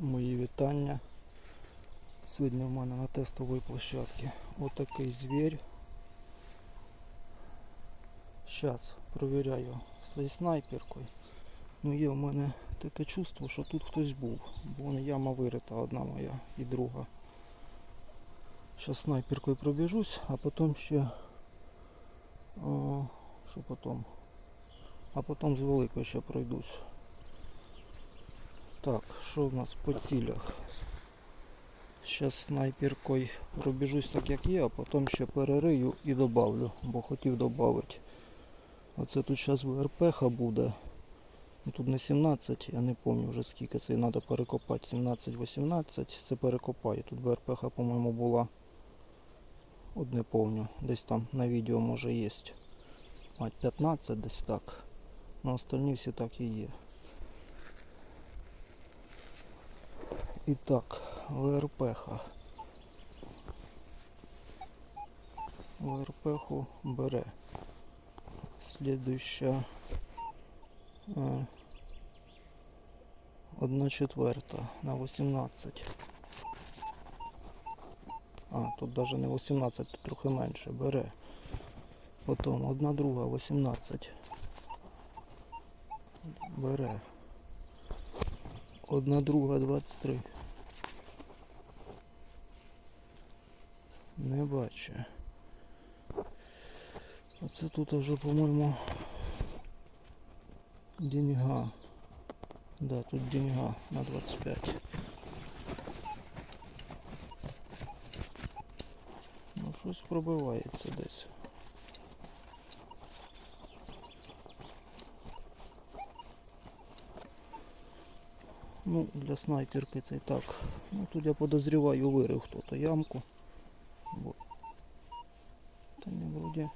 Мої вітання. Сьогодні в мене на тестовій площадці отакий звір. Зараз провіряю зі снайперкою. Ну є в мене таке чувство, що тут хтось був. Бо яма вирита, одна моя і друга. Зараз снайперкою пробіжусь, а потім ще. О, що потім? А потім з великою ще пройдусь. Так, що в нас по цілях? Зараз снайперкою пробіжусь так як є, а потім ще перерию і добавлю, бо хотів додати. Оце тут зараз ВРПХ буде. Ну, Тут не 17, я не пам'ятаю вже скільки це треба перекопати. 17-18, це перекопаю. Тут ВРПХ, по-моєму, була. От не пам'ятаю, десь там на відео може є. А 15 десь так. На остальні всі так і є. І так, ВРПХ. ВРПХ бере. Слідуюча е, одна четверта на 18. А, тут навіть не 18, тут трохи менше бере. Потім одна друга 18. Бере. Одна друга 23. Не бачу. Оце тут вже, по-моєму, деньга. Да, тут деньга на 25. Ну, щось пробивається десь. Ну, для снайперки це і так. Ну, тут я подозріваю, вирив хто-то ямку. Бо... Вроді.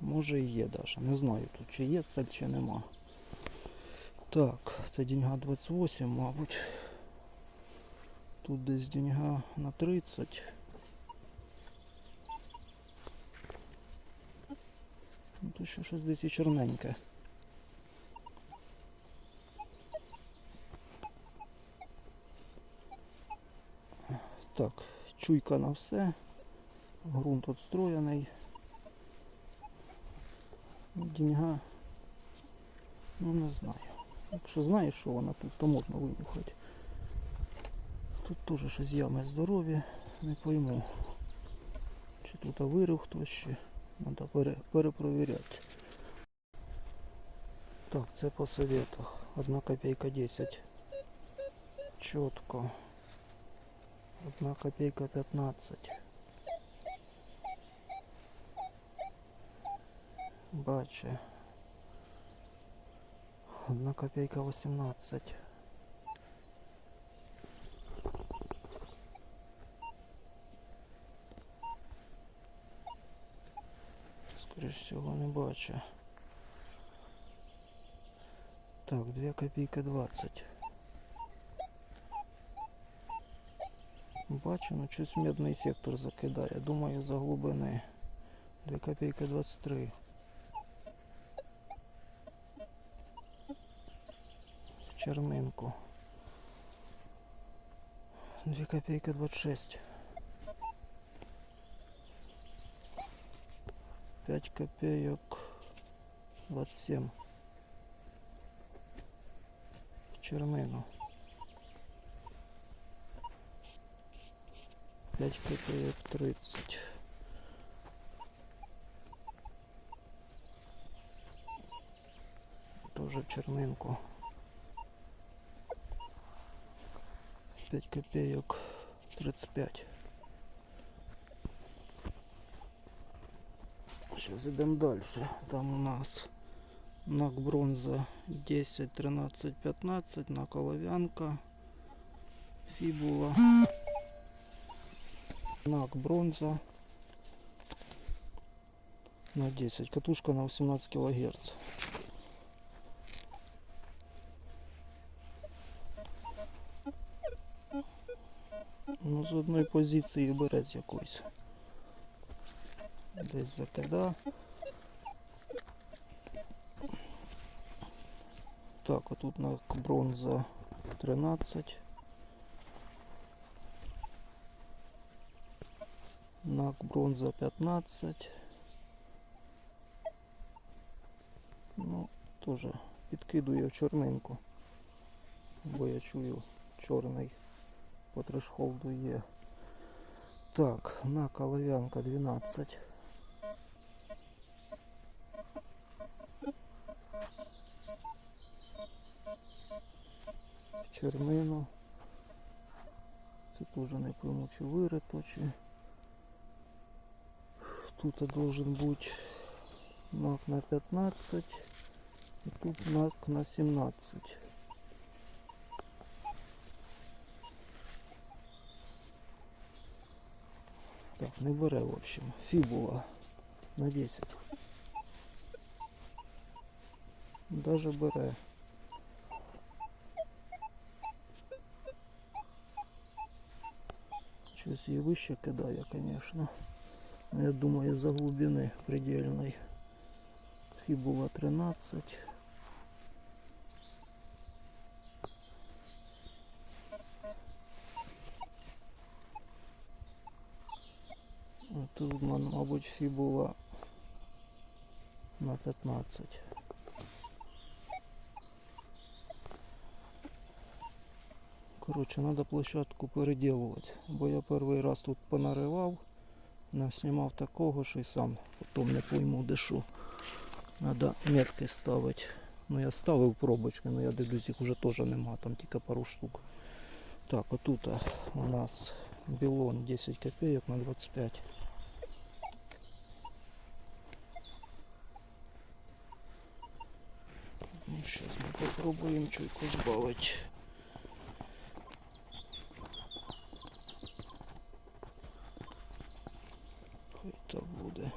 Може і є даже. Не знаю тут чи є цель, чи нема. Так, це деньга 28, мабуть. Тут десь деньга на 30. Ну, тут ще щось десь і чорненьке. Так, чуйка на все. Грунт отстроєний. Деньга. Ну не знаю. Якщо знаєш, що вона тут, то можна винюхати. Тут теж щось яме здоров'я, не пойму. Чи тут вирив хтось ще. Треба пере, перепровіряти. Так, це по советах. Одна копейка 10. Чітко. Одна копейка 15. Бачу. Одна копейка 18. Скоріше всього не бачу. Так, 2 копейка 20. Бачу, ну щось медний сектор закидає. Думаю, за глибини. 2 копейки 23. Чернинку. 2 копейки 26. 5 копеек 27. Чернину. 5 копеек 30. Тоже чернинку. 5 копеек 35. Сейчас идем дальше. Там у нас нак бронза 10, 13, 15, нак оловянка, фибула, нак бронза на 10, катушка на 18 килогерц. Ну, з одної позиції бере з якоїсь. Десь закида. Так, отут на бронза 13. НАК бронза 15. Ну, теж підкидує в чорнинку. Бо я чую чорний по трешхолду є. Так, НАК олов'янка 12. Чернину. Це теж не пойму, чи вирито, чи тут должен бути НАК на 15 і тут НАК на 17. Так, не бере, в общем. Фібула на 10. Даже бере. Щось її вище кидає. Ну, я думаю, из-за глубины предельной. Фибула 13. А Тут, ма- мабуть, фібула на 15. Коротше, треба площадку переділувати, бо я перший раз тут понаривав, наснімав такого, що й сам потім не пойму що. Треба метки ставити. Ну я ставив пробочки, але я дивлюсь, їх вже теж нема, там тільки пару штук. Так, отут у нас білон 10 копійок на 25. Зараз ми попробуємо чуйку збавити. Хай так буде.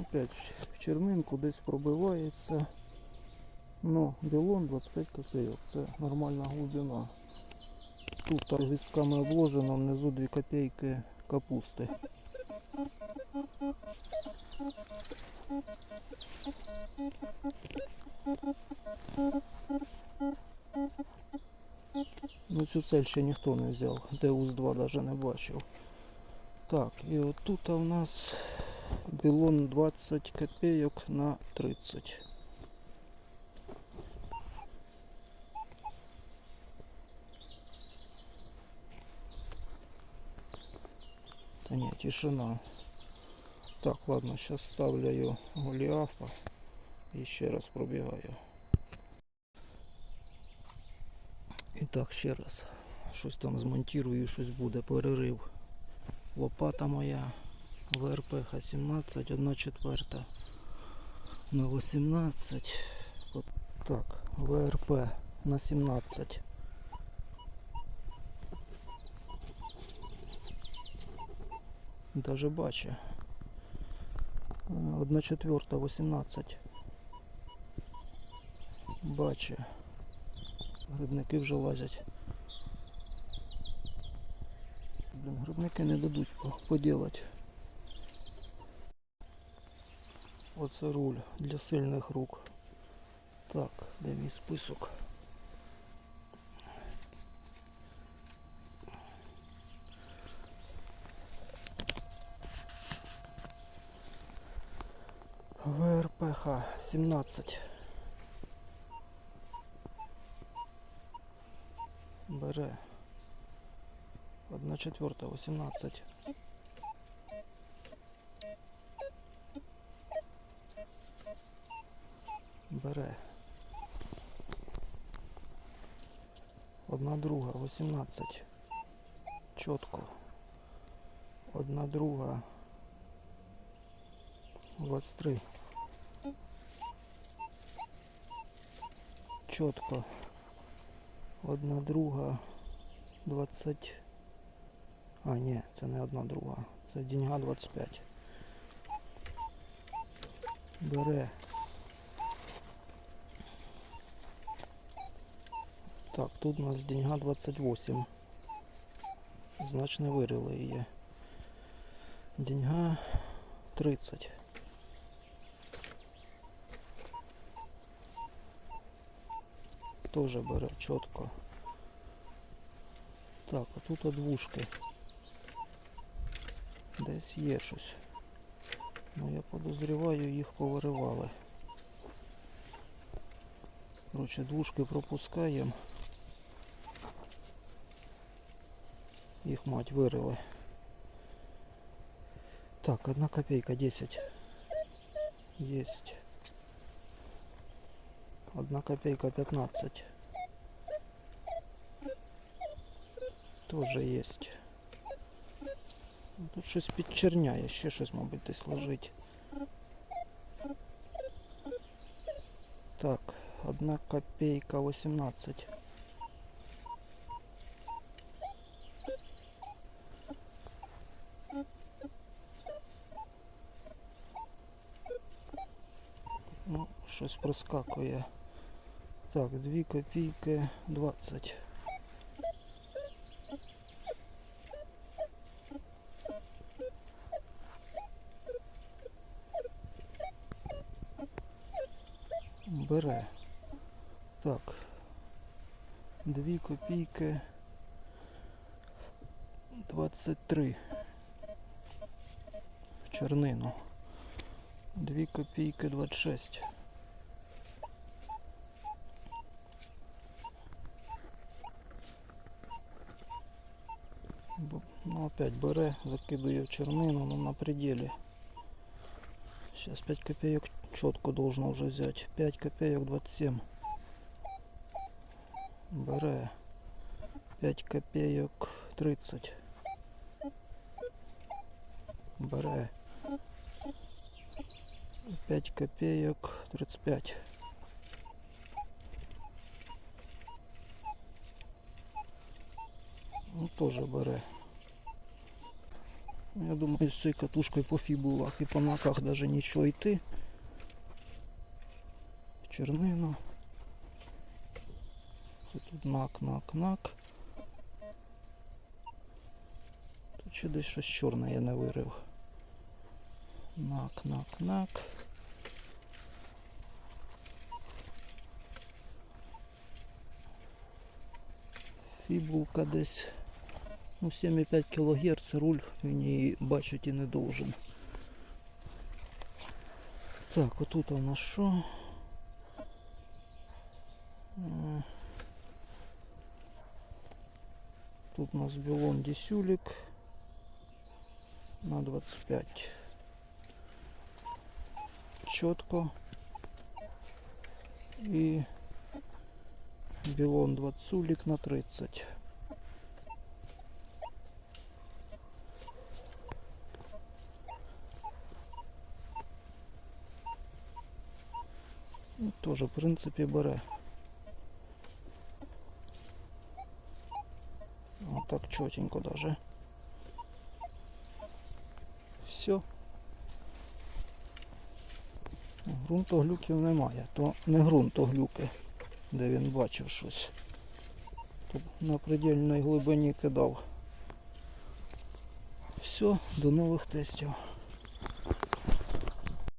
Опять в черминку десь пробивається. Ну, білон 25 копійок. Це нормальна глибина. Тут торгівськами обложено, внизу 2 копійки капусти. Ну цю цель ще ніхто не взяв. Деус-2 навіть не бачив. Так, і отут у нас білон 20 копійок на 30. Ні, тишина. Так, ладно, зараз ставляю Голіафа і ще раз пробігаю. І так, ще раз. Щось там змонтирую, щось буде, перерив. Лопата моя ВРП Х17, 1 четверта на 18. От так, ВРП на 17. Даже бачу. Е, 1 четверта 18. Бачу. Грибники вже лазять. Блін, грибники не дадуть по- поділати. Оце руль для сильних рук. Так, де мій список? ВРПХ 17. Бере. Одна четверта, 18. Бере. Одна друга, 18. Чітко. Одна друга. 23. Чітко. Одна друга. 20. А, ні, це не одна друга. Це деньга 25. Бере. Так, тут у нас деньга 28. Значно вирили її. Деньга 30. Тоже бере чітко. Так, а тут двушки. Десь є щось. Ну я подозріваю, їх повиривали. Коротше, двушки пропускаємо. Їх мать вирили. Так, одна копейка 10. Есть. Одна копейка 15. Тоже есть. Тут щось підчерняє, ще щось, мабуть, десь лежить. Так, одна копейка 18. Ну, щось проскакує. Так, 2 копійки 20. Бере. Так. 2 копійки 23. Чорнину. 2 копійки 26. Ну опять бере, закидує в чернину, но на пределе. Сейчас 5 копеек четко должно уже взять. 5 копеек 27. Бере. 5 копеек 30. Бере. 5 копеек 35. Ну, тоже бере. Ну, Я думаю, з цією катушкою по фібулах і по наках даже нічого йти. Чернину. Тут нак, нак, нак. Тут ще десь щось чорне я не вирив. Нак, нак, нак. Фібулка десь ну, 7,5 кГц руль він її бачити не должен. Так, отут у нас що? Е, Тут у нас білон десюлік на 25. Чітко. І білон 20 на 30. Тоже, в принципі, бере. Вот так чотенько даже. Все. Грунтоглюків немає, то не ґрунтоглюки, де він бачив щось. Тут на предельній глибині кидав. Все, до нових тестів.